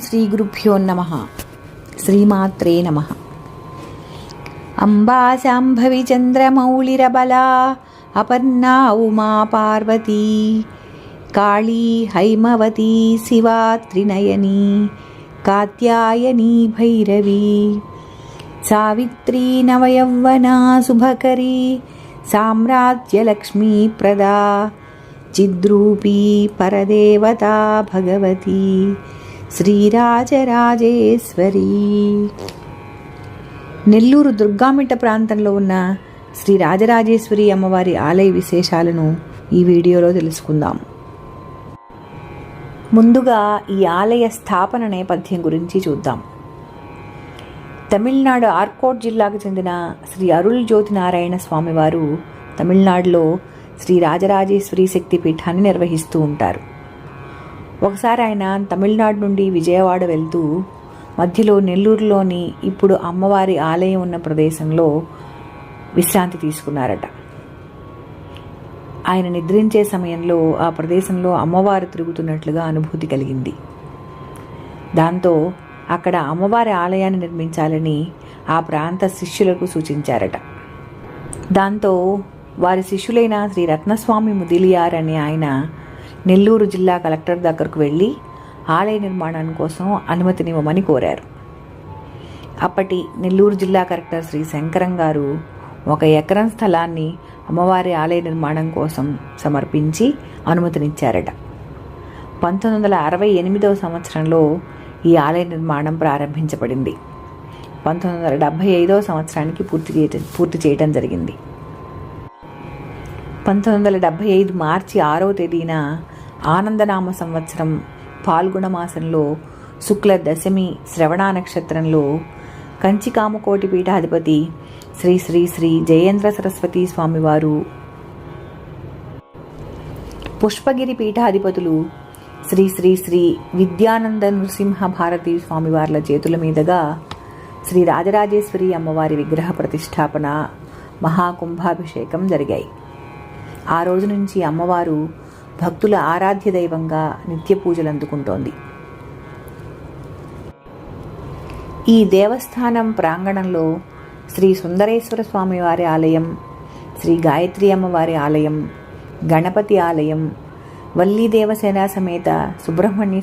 శ్రీ గురుభ్యో నమ శ్రీమాత్రే నమ అంబా శాంభవి చంద్రమౌళిరబలా అపర్ణా ఉమా పార్వతీ కాళీ హైమవతీ శివా త్రినయనీ కాత్యాయనీ భైరవీ సావిత్రీ నవయౌవనా శుభకరీ సామ్రాజ్యలక్ష్మీప్రదా చిద్రూపీ పరదేవతా భగవతి శ్రీరాజరాజేశ్వరి. నెల్లూరు దుర్గామిట్ట ప్రాంతంలో ఉన్న శ్రీ రాజరాజేశ్వరి అమ్మవారి ఆలయ విశేషాలను ఈ వీడియోలో తెలుసుకుందాం. ముందుగా ఈ ఆలయ స్థాపన నేపథ్యం గురించి చూద్దాం. తమిళనాడు ఆర్కోట్ జిల్లాకు చెందిన శ్రీ అరుళ్ జ్యోతినారాయణ స్వామివారు తమిళనాడులో శ్రీ రాజరాజేశ్వరి శక్తి పీఠాన్ని నిర్వహిస్తూ ఉంటారు. ఒకసారి ఆయన తమిళనాడు నుండి విజయవాడ వెళ్తూ మధ్యలో నెల్లూరులోని ఇప్పుడు అమ్మవారి ఆలయం ఉన్న ప్రదేశంలో విశ్రాంతి తీసుకున్నారట. ఆయన నిద్రించే సమయంలో ఆ ప్రదేశంలో అమ్మవారు తిరుగుతున్నట్లుగా అనుభూతి కలిగింది. దాంతో అక్కడ అమ్మవారి ఆలయాన్ని నిర్మించాలని ఆ ప్రాంత శిష్యులకు సూచించారట. దాంతో వారి శిష్యులైన శ్రీ రత్నస్వామి ముదిలియార్ అనే ఆయన నెల్లూరు జిల్లా కలెక్టర్ దగ్గరకు వెళ్ళి ఆలయ నిర్మాణం కోసం అనుమతినివ్వమని కోరారు. అప్పటి నెల్లూరు జిల్లా కలెక్టర్ శ్రీ శంకరం గారు ఒక ఎకరం స్థలాన్ని అమ్మవారి ఆలయ నిర్మాణం కోసం సమర్పించి అనుమతినిచ్చారట. పంతొమ్మిది వందల అరవై ఎనిమిదవ సంవత్సరంలో ఈ ఆలయ నిర్మాణం ప్రారంభించబడింది. పంతొమ్మిది వందల డెబ్భై ఐదవ సంవత్సరానికి పూర్తి చేయటం పూర్తి చేయటం జరిగింది. పంతొమ్మిది వందల డెబ్భై ఐదు మార్చి ఆరవ తేదీన ఆనందనామ సంవత్సరం పాల్గొన మాసంలో శుక్ల దశమి శ్రవణ నక్షత్రంలో కంచికామకోటి పీఠాధిపతి శ్రీ శ్రీ శ్రీ జయేంద్ర సరస్వతి స్వామివారు పుష్పగిరి పీఠాధిపతులు శ్రీ శ్రీ శ్రీ విద్యానంద నృసింహ భారతి స్వామివార్ల చేతుల మీదుగా శ్రీ రాజరాజేశ్వరి అమ్మవారి విగ్రహ ప్రతిష్టాపన మహాకుంభాభిషేకం జరిగాయి. ఆ రోజు నుంచి అమ్మవారు భక్తుల ఆరాధ్య దైవంగా నిత్య పూజలు అందుకుంటోంది. ఈ దేవస్థానం ప్రాంగణంలో శ్రీ సుందరేశ్వర స్వామి వారి ఆలయం శ్రీ గాయత్రి అమ్మవారి ఆలయం గణపతి ఆలయం వల్లీ దేవసేన సమేత సుబ్రహ్మణ్య